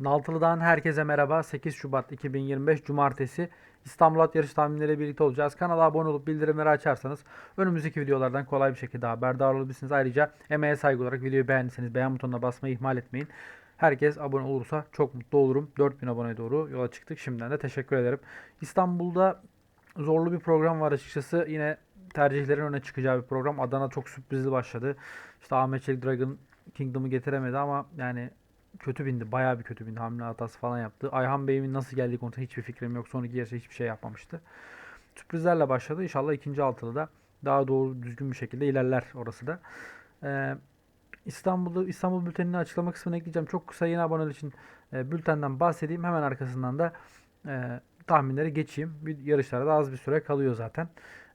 Naltılı'dan herkese merhaba. 8 Şubat 2025 Cumartesi İstanbul At Yarış tahminleriyle birlikte olacağız. Kanala abone olup bildirimleri açarsanız önümüzdeki videolardan kolay bir şekilde haberdar olabilirsiniz. Ayrıca emeğe saygı olarak videoyu beğendiyseniz beğen butonuna basmayı ihmal etmeyin. Herkes abone olursa çok mutlu olurum. 4000 aboneye doğru yola çıktık. Şimdiden de teşekkür ederim. İstanbul'da zorlu bir program var açıkçası. Yine tercihlerin öne çıkacağı bir program. Adana çok sürprizli başladı. İşte Ahmet Çelik Dragon Kingdom'u getiremedi ama yani kötü bindi. Bayağı bir kötü bindi. Hamle hatası falan yaptı. Ayhan Bey'in nasıl geldiği konusunda hiçbir fikrim yok. Son iki yarışta hiçbir şey yapmamıştı. Sürprizlerle başladı. İnşallah ikinci altılı da daha doğru düzgün bir şekilde ilerler orası da. Ee, İstanbul'da İstanbul bültenini açıklama kısmına ekleyeceğim. Çok kısa yeni aboneler için e, bültenden bahsedeyim. Hemen arkasından da e, tahminleri geçeyim. Bir yarışlara da az bir süre kalıyor zaten.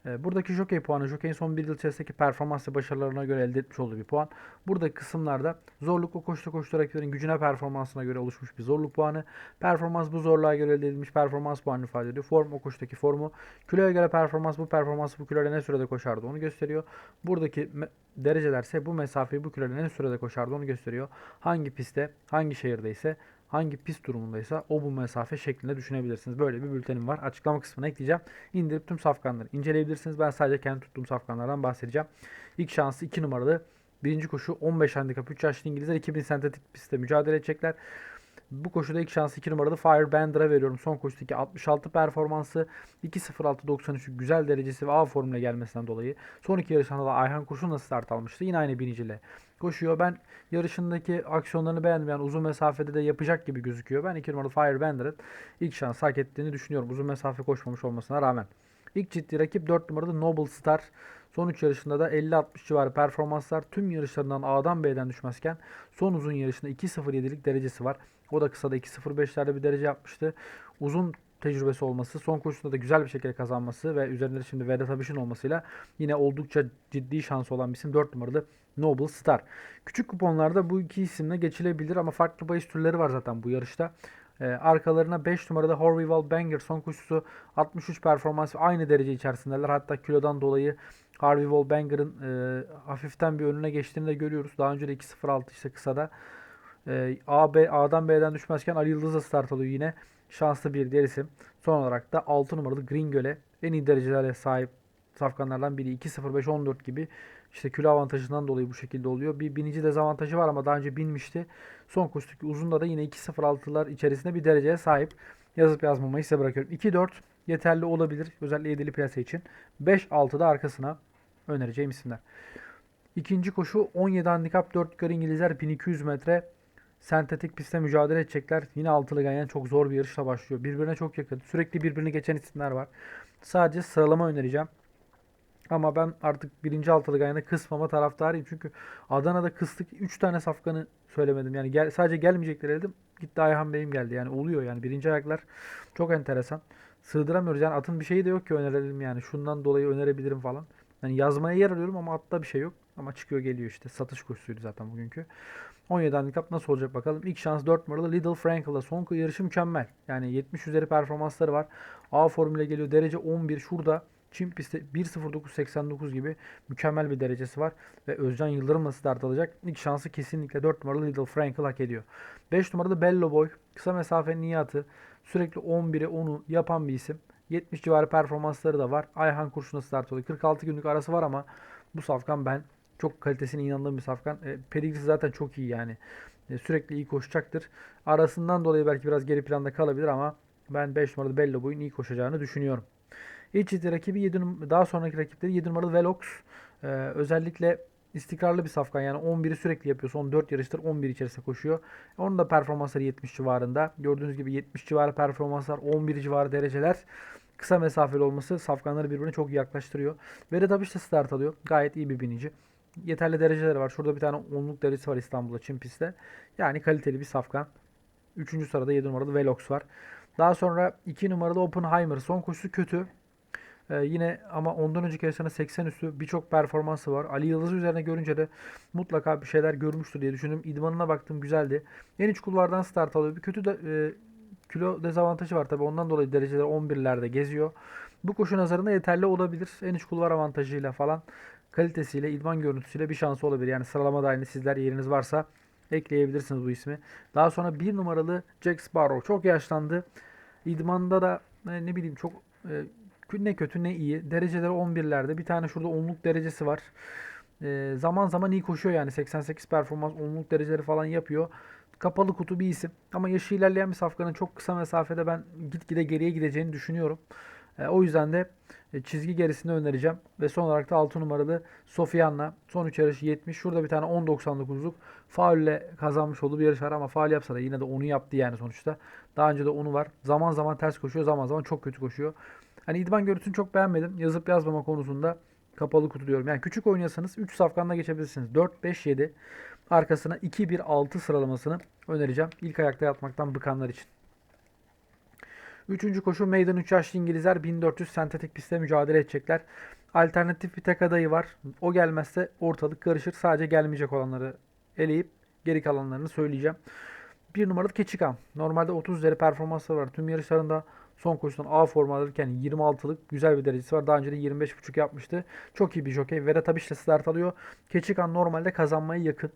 E, buradaki jockey puanı, jockey'in son bir yıl içerisindeki performans ve başarılarına göre elde etmiş olduğu bir puan. Buradaki kısımlarda zorluk o koştu koştu rakiplerin gücüne performansına göre oluşmuş bir zorluk puanı. Performans bu zorluğa göre elde edilmiş performans puanını ifade ediyor. Form o koşudaki formu. Kiloya göre performans bu performans bu kiloyla ne sürede koşardı onu gösteriyor. Buradaki derecelerse bu mesafeyi bu kiloyla ne sürede koşardı onu gösteriyor. Hangi pistte, hangi şehirdeyse hangi pist durumundaysa o bu mesafe şeklinde düşünebilirsiniz. Böyle bir bültenim var. Açıklama kısmına ekleyeceğim. İndirip tüm safkanları inceleyebilirsiniz. Ben sadece kendi tuttuğum safkanlardan bahsedeceğim. İlk şansı 2 numaralı. Birinci koşu 15 handikap 3 yaşlı İngilizler 2000 sentetik pistte mücadele edecekler. Bu koşuda ilk şansı 2 numaralı Firebender'a veriyorum. Son koşudaki 66 performansı 2.06.93 güzel derecesi ve A formüle gelmesinden dolayı. Son iki yarışında da Ayhan Kurşun'la start almıştı. Yine aynı biniciyle koşuyor. Ben yarışındaki aksiyonlarını beğendim. Uzun mesafede de yapacak gibi gözüküyor. Ben 2 numaralı Firebender'ın ilk şans hak ettiğini düşünüyorum. Uzun mesafe koşmamış olmasına rağmen. İlk ciddi rakip 4 numaralı Noble Star. Son 3 yarışında da 50-60 civarı performanslar tüm yarışlarından A'dan B'den düşmezken son uzun yarışında 2.07'lik derecesi var. O da kısada 2.05'lerde bir derece yapmıştı. Uzun tecrübesi olması, son koşusunda da güzel bir şekilde kazanması ve üzerinde de şimdi Vedat Abiş'in olmasıyla yine oldukça ciddi şansı olan bir isim 4 numaralı Noble Star. Küçük kuponlarda bu iki isimle geçilebilir ama farklı bahis türleri var zaten bu yarışta. Ee, arkalarına 5 numarada Horrival Banger son koşusu 63 performans aynı derece içerisindeler. Hatta kilodan dolayı Harvey Wallbanger'ın e, hafiften bir önüne geçtiğini de görüyoruz. Daha önce de 2.06 işte kısada. E, A, B, A'dan B'den düşmezken Ali Yıldız'la start alıyor yine. Şanslı bir diğer isim. Son olarak da 6 numaralı Green Göle en iyi derecelere sahip safkanlardan biri 2.05-14 gibi işte kilo avantajından dolayı bu şekilde oluyor. Bir binici dezavantajı var ama daha önce binmişti. Son koşudaki uzunda da yine 2.06'lar içerisinde bir dereceye sahip. Yazıp yazmamayı size bırakıyorum. 2-4 yeterli olabilir. Özellikle yedili plase için. 5-6 da arkasına önereceğim isimler. İkinci koşu 17 handikap 4 yukarı İngilizler 1200 metre sentetik pistte mücadele edecekler. Yine altılı ganyan çok zor bir yarışla başlıyor. Birbirine çok yakın. Sürekli birbirini geçen isimler var. Sadece sıralama önereceğim. Ama ben artık birinci altılı ganyanda kısmama taraftarıyım. Çünkü Adana'da kıstık 3 tane safkanı söylemedim. Yani gel, sadece gelmeyecekleri dedim. Gitti Ayhan Bey'im geldi. Yani oluyor yani. Birinci ayaklar çok enteresan. Sığdıramıyoruz. Yani atın bir şeyi de yok ki önerelim yani. Şundan dolayı önerebilirim falan. Yani yazmaya yer arıyorum ama atta bir şey yok. Ama çıkıyor geliyor işte. Satış koşusuydu zaten bugünkü. 17 handikap nasıl olacak bakalım. İlk şans 4 numaralı Little Frankel'da. Son yarışı mükemmel. Yani 70 üzeri performansları var. A formüle geliyor. Derece 11 şurada. Çim pistte 1.09.89 gibi mükemmel bir derecesi var. Ve Özcan Yıldırım'la start alacak. İlk şansı kesinlikle 4 numaralı Little Frankel hak ediyor. 5 numaralı Bello Boy. Kısa mesafe niyatı. Sürekli 11'e 10'u yapan bir isim. 70 civarı performansları da var. Ayhan Kurşun'a start oluyor. 46 günlük arası var ama bu safkan ben çok kalitesine inandığım bir safkan. E, Pedigrisi zaten çok iyi yani. E, sürekli iyi koşacaktır. Arasından dolayı belki biraz geri planda kalabilir ama ben 5 numaralı Bello Boy'un iyi koşacağını düşünüyorum. İlk ciddi rakibi 7 num- daha sonraki rakipleri 7 numaralı Velox. Ee, özellikle istikrarlı bir safkan yani 11'i sürekli yapıyor. Son 4 yarıştır 11 içerisinde koşuyor. Onun da performansları 70 civarında. Gördüğünüz gibi 70 civarı performanslar, 11 civarı dereceler. Kısa mesafeli olması safkanları birbirine çok yaklaştırıyor. Abiş de start alıyor. Gayet iyi bir binici. Yeterli dereceleri var. Şurada bir tane onluk derecesi var İstanbul'da Çin. Yani kaliteli bir safkan. 3. sırada 7 numaralı Velox var. Daha sonra 2 numaralı Oppenheimer. Son koşusu kötü. Ee, yine ama ondan önceki yarışlarında 80 üstü birçok performansı var. Ali Yıldız'ı üzerine görünce de mutlaka bir şeyler görmüştür diye düşündüm. İdmanına baktım güzeldi. En iç kulvardan start alıyor. Bir kötü de e, kilo dezavantajı var tabii. Ondan dolayı dereceler 11'lerde geziyor. Bu koşu nazarında yeterli olabilir. En iç kulvar avantajıyla falan kalitesiyle, idman görüntüsüyle bir şansı olabilir. Yani sıralama dahilinde sizler yeriniz varsa ekleyebilirsiniz bu ismi. Daha sonra bir numaralı Jack Sparrow çok yaşlandı. İdmanda da e, ne bileyim çok e, ne kötü ne iyi. Dereceleri 11'lerde. Bir tane şurada 10'luk derecesi var. E, zaman zaman iyi koşuyor yani. 88 performans 10'luk dereceleri falan yapıyor. Kapalı kutu bir isim. Ama yaşı ilerleyen bir safkanın çok kısa mesafede ben gitgide geriye gideceğini düşünüyorum. E, o yüzden de e, çizgi gerisini önereceğim. Ve son olarak da 6 numaralı Sofian'la son 3 yarışı 70. Şurada bir tane 10.99'luk faulle kazanmış olduğu bir yarış var ama faul yapsa da yine de onu yaptı yani sonuçta. Daha önce de onu var. Zaman zaman ters koşuyor, zaman zaman çok kötü koşuyor. Hani idman görüntüsünü çok beğenmedim. Yazıp yazmama konusunda kapalı kutu diyorum. Yani küçük oynuyorsanız 3 safkanla geçebilirsiniz. 4, 5, 7. Arkasına 2, 1, 6 sıralamasını önereceğim. İlk ayakta yatmaktan bıkanlar için. Üçüncü koşu meydan 3 yaşlı İngilizler 1400 sentetik pistte mücadele edecekler. Alternatif bir tek adayı var. O gelmezse ortalık karışır. Sadece gelmeyecek olanları eleyip geri kalanlarını söyleyeceğim. Bir numaralı Keçikan. Normalde 30 üzeri performansı var. Tüm yarışlarında son koşudan A forma alırken 26'lık güzel bir derecesi var. Daha önce de 25.5 yapmıştı. Çok iyi bir jokey. Vedat Abiş ile start alıyor. Keçikan normalde kazanmaya yakın.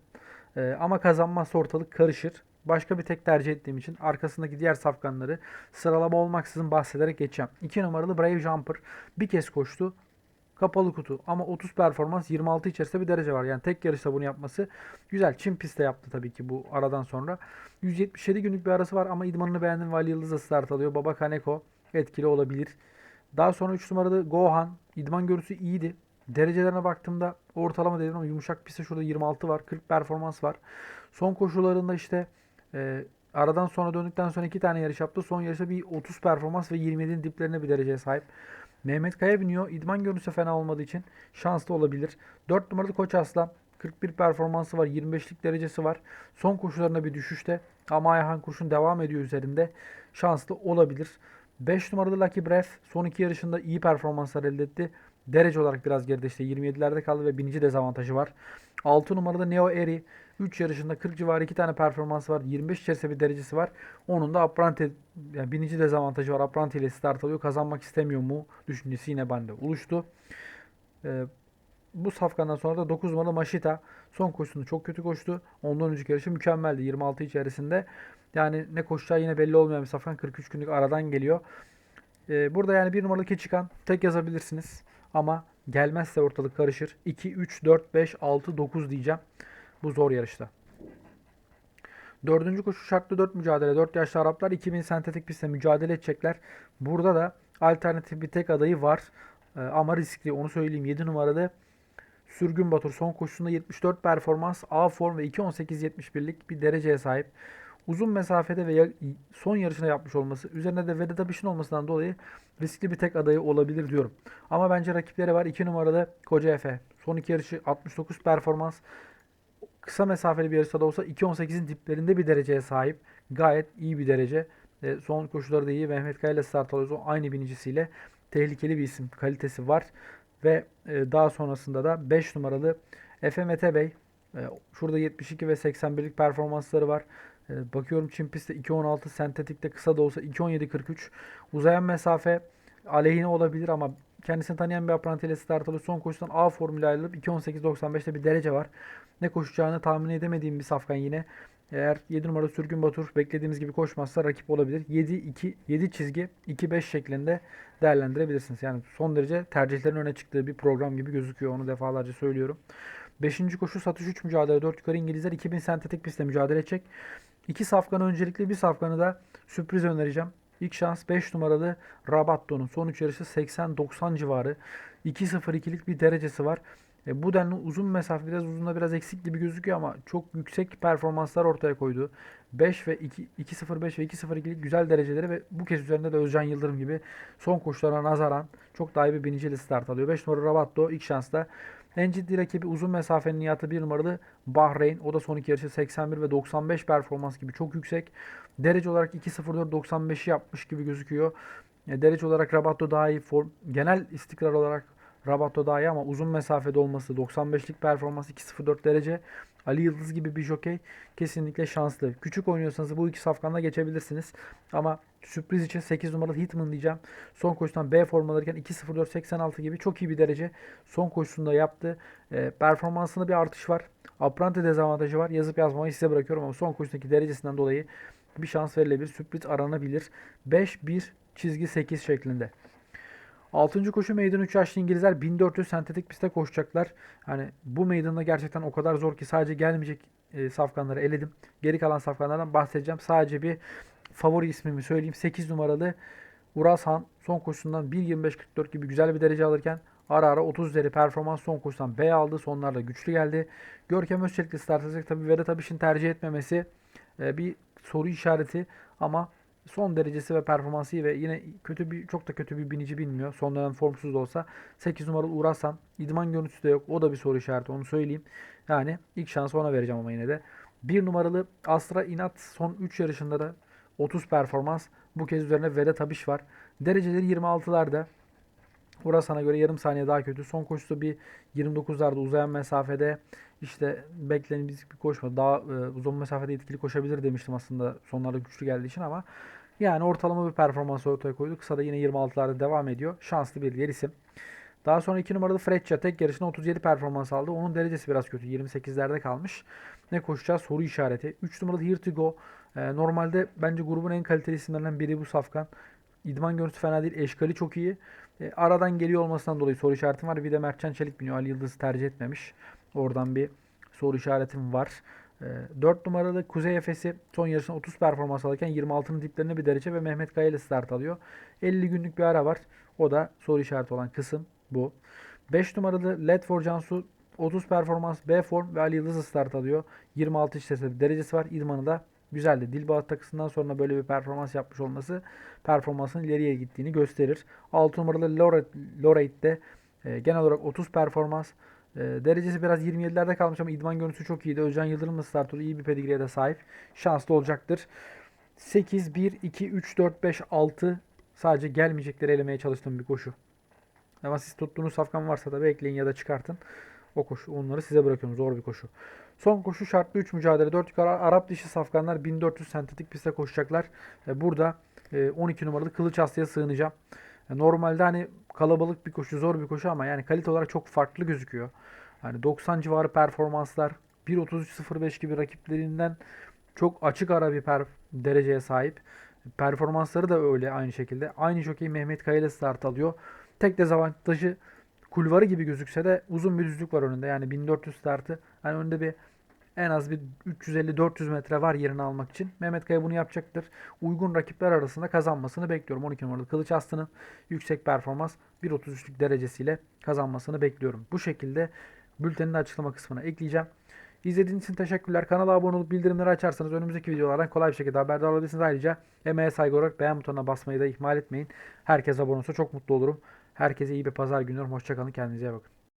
Ee, ama kazanmazsa ortalık karışır. Başka bir tek tercih ettiğim için arkasındaki diğer safkanları sıralama olmaksızın bahsederek geçeceğim. 2 numaralı Brave Jumper bir kez koştu. Kapalı kutu ama 30 performans 26 içerisinde bir derece var. Yani tek yarışta bunu yapması güzel. Çin pistte yaptı tabii ki bu aradan sonra. 177 günlük bir arası var ama idmanını beğendim. Vali Yıldız'la start alıyor. Baba Kaneko etkili olabilir. Daha sonra 3 numaralı Gohan. idman görüntüsü iyiydi. Derecelerine baktığımda ortalama dedim ama yumuşak pistte şurada 26 var. 40 performans var. Son koşularında işte e, aradan sonra döndükten sonra iki tane yarış yaptı. Son yarışta bir 30 performans ve 27'nin diplerine bir dereceye sahip. Mehmet Kaya biniyor. İdman görünüşü fena olmadığı için şanslı olabilir. 4 numaralı Koç Aslan. 41 performansı var. 25'lik derecesi var. Son koşularında bir düşüşte. Ama Ayhan Kurşun devam ediyor üzerinde. Şanslı olabilir. 5 numaralı Lucky Breath son iki yarışında iyi performanslar elde etti. Derece olarak biraz geride işte 27'lerde kaldı ve binici dezavantajı var. 6 numarada Neo Eri 3 yarışında 40 civarı 2 tane performansı var. 25 içerisinde bir derecesi var. Onun da Apprenti yani binici dezavantajı var. Apprenti ile start alıyor. Kazanmak istemiyor mu düşüncesi yine bende oluştu. Ee, bu safkandan sonra da 9 numaralı Mashita son koşusunda çok kötü koştu. Ondan önceki yarışı mükemmeldi 26 içerisinde. Yani ne koşacağı yine belli olmayan bir safkan 43 günlük aradan geliyor. Ee, burada yani bir numaralı Keçikan tek yazabilirsiniz. Ama gelmezse ortalık karışır. 2, 3, 4, 5, 6, 9 diyeceğim. Bu zor yarışta. Dördüncü koşu şartlı 4 mücadele. 4 yaşlı Araplar 2000 sentetik pistte mücadele edecekler. Burada da alternatif bir tek adayı var. Ee, ama riskli onu söyleyeyim. 7 numaralı Sürgün Batur son koşusunda 74 performans, A form ve 2.18.71'lik bir dereceye sahip. Uzun mesafede ve son yarışına yapmış olması, üzerine de Vedat Abiş'in olmasından dolayı riskli bir tek adayı olabilir diyorum. Ama bence rakipleri var. 2 numaralı Koca Efe. Son iki yarışı 69 performans. Kısa mesafeli bir yarışta da olsa 2.18'in diplerinde bir dereceye sahip. Gayet iyi bir derece. E, son koşuları da iyi. Mehmet Kaya ile start alıyoruz. O aynı binicisiyle tehlikeli bir isim. Kalitesi var. Ve e, daha sonrasında da 5 numaralı Efe Mete Bey. E, şurada 72 ve 81'lik performansları var. E, bakıyorum Çin pistte 2.16 sentetikte kısa da olsa 2.17.43 uzayan mesafe aleyhine olabilir ama kendisini tanıyan bir aprantiyle start alıyor. Son koşudan A formülü ayrılıp 2.18.95'te bir derece var. Ne koşacağını tahmin edemediğim bir safkan yine. Eğer 7 numara Sürgün Batur beklediğimiz gibi koşmazsa rakip olabilir. 7 2 7 çizgi 2 5 şeklinde değerlendirebilirsiniz. Yani son derece tercihlerin öne çıktığı bir program gibi gözüküyor. Onu defalarca söylüyorum. 5. koşu satış 3 mücadele 4 yukarı İngilizler 2000 sentetik pistte mücadele edecek. İki safkanı öncelikli bir safkanı da sürpriz önereceğim. İlk şans 5 numaralı Rabatto'nun son 3 yarışı 80-90 civarı. 2-0-2'lik bir derecesi var. E, bu denli uzun mesafe biraz uzunda biraz eksik gibi gözüküyor ama çok yüksek performanslar ortaya koydu. 5 ve 2 2-0-5 ve 2-0-2'lik güzel dereceleri ve bu kez üzerinde de Özcan Yıldırım gibi son koşularına nazaran çok daha iyi bir biniciyle start alıyor. 5 numara Rabatto ilk şansta en ciddi rakibi uzun mesafenin niyatı bir numaralı Bahreyn. O da son iki yarışı 81 ve 95 performans gibi çok yüksek. Derece olarak 2.04.95'i yapmış gibi gözüküyor. E, derece olarak Rabatto daha iyi form. Genel istikrar olarak Rabatto daha iyi ama uzun mesafede olması 95'lik performans 2.04 derece Ali Yıldız gibi bir jokey kesinlikle şanslı. Küçük oynuyorsanız bu iki safkanla geçebilirsiniz. Ama sürpriz için 8 numaralı Hitman diyeceğim. Son koşudan B form alırken 2.04.86 gibi çok iyi bir derece son koşusunda yaptı. E, performansında bir artış var. Apprenti dezavantajı var. Yazıp yazmayı size bırakıyorum ama son koşudaki derecesinden dolayı bir şans verilebilir. Sürpriz aranabilir. 5-1 çizgi 8 şeklinde. 6. koşu meydan 3 yaşlı İngilizler 1400 sentetik pistte koşacaklar. Hani bu meydanda gerçekten o kadar zor ki sadece gelmeyecek e, safkanları eledim. Geri kalan safkanlardan bahsedeceğim. Sadece bir favori ismimi söyleyeyim. 8 numaralı Uras Han son koşusundan 1.25.44 gibi güzel bir derece alırken ara ara 30 üzeri performans son koşudan B aldı. Sonlarda güçlü geldi. Görkem Özçelik'le start edecek. Tabii Vedat Abiş'in tercih etmemesi e, bir soru işareti ama son derecesi ve performansı iyi ve yine kötü bir çok da kötü bir binici bilmiyor. Son dönem formsuz da olsa 8 numaralı Uğrasan idman görüntüsü de yok. O da bir soru işareti onu söyleyeyim. Yani ilk şansı ona vereceğim ama yine de. 1 numaralı Astra İnat son 3 yarışında da 30 performans. Bu kez üzerine Vedat Abiş var. Dereceleri 26'larda. Urasan'a göre yarım saniye daha kötü. Son koşusu bir 29'larda uzayan mesafede işte beklenin biz bir koşma. Daha e, uzun mesafede etkili koşabilir demiştim aslında sonlarda güçlü geldiği için ama yani ortalama bir performans ortaya koydu. Kısa da yine 26'larda devam ediyor. Şanslı bir diğer isim. Daha sonra 2 numaralı Freccia tek yarışında 37 performans aldı. Onun derecesi biraz kötü. 28'lerde kalmış. Ne koşacağız? Soru işareti. 3 numaralı Here to Go. Ee, normalde bence grubun en kaliteli isimlerinden biri bu Safkan. İdman görüntüsü fena değil. Eşkali çok iyi. E, aradan geliyor olmasından dolayı soru işaretim var. Bir de Mertcan Çelik biniyor. Ali Yıldız tercih etmemiş. Oradan bir soru işaretim var. E, 4 numaralı Kuzey Efes'i son yarışında 30 performans alırken 26'nın diplerine bir derece ve Mehmet Kaya ile start alıyor. 50 günlük bir ara var. O da soru işareti olan kısım bu. 5 numaralı Led for Cansu 30 performans B form ve Ali Yıldız start alıyor. 26 işte derecesi var. İdmanı da güzeldi. Dilbağ takısından sonra böyle bir performans yapmış olması performansın ileriye gittiğini gösterir. 6 numaralı Lorette de e, genel olarak 30 performans. E, derecesi biraz 27'lerde kalmış ama idman görüntüsü çok iyiydi. Özcan Yıldırım'la start oldu. İyi bir pedigreeye de sahip. Şanslı olacaktır. 8, 1, 2, 3, 4, 5, 6 sadece gelmeyecekleri elemeye çalıştığım bir koşu. Ama siz tuttuğunuz safkan varsa da bekleyin ya da çıkartın. O koşu onları size bırakıyorum. Zor bir koşu. Son koşu şartlı 3 mücadele. 4 yukarı Arap dişi safkanlar 1400 sentetik pistte koşacaklar. E, burada e, 12 numaralı Kılıç Aslı'ya sığınacağım. E, normalde hani kalabalık bir koşu, zor bir koşu ama yani kalite olarak çok farklı gözüküyor. Hani 90 civarı performanslar, 1.33.05 gibi rakiplerinden çok açık ara bir per dereceye sahip. Performansları da öyle aynı şekilde. Aynı jockey Mehmet Kaya ile start alıyor. Tek dezavantajı kulvarı gibi gözükse de uzun bir düzlük var önünde. Yani 1400 startı. Hani önünde bir en az bir 350-400 metre var yerini almak için. Mehmet Kaya bunu yapacaktır. Uygun rakipler arasında kazanmasını bekliyorum. 12 numaralı Kılıç Aslı'nın yüksek performans 1.33'lük derecesiyle kazanmasını bekliyorum. Bu şekilde bültenin açıklama kısmına ekleyeceğim. İzlediğiniz için teşekkürler. Kanala abone olup bildirimleri açarsanız önümüzdeki videolardan kolay bir şekilde haberdar olabilirsiniz. Ayrıca emeğe saygı olarak beğen butonuna basmayı da ihmal etmeyin. Herkes abone olsa çok mutlu olurum. Herkese iyi bir pazar günü. Hoşçakalın. Kendinize iyi bakın.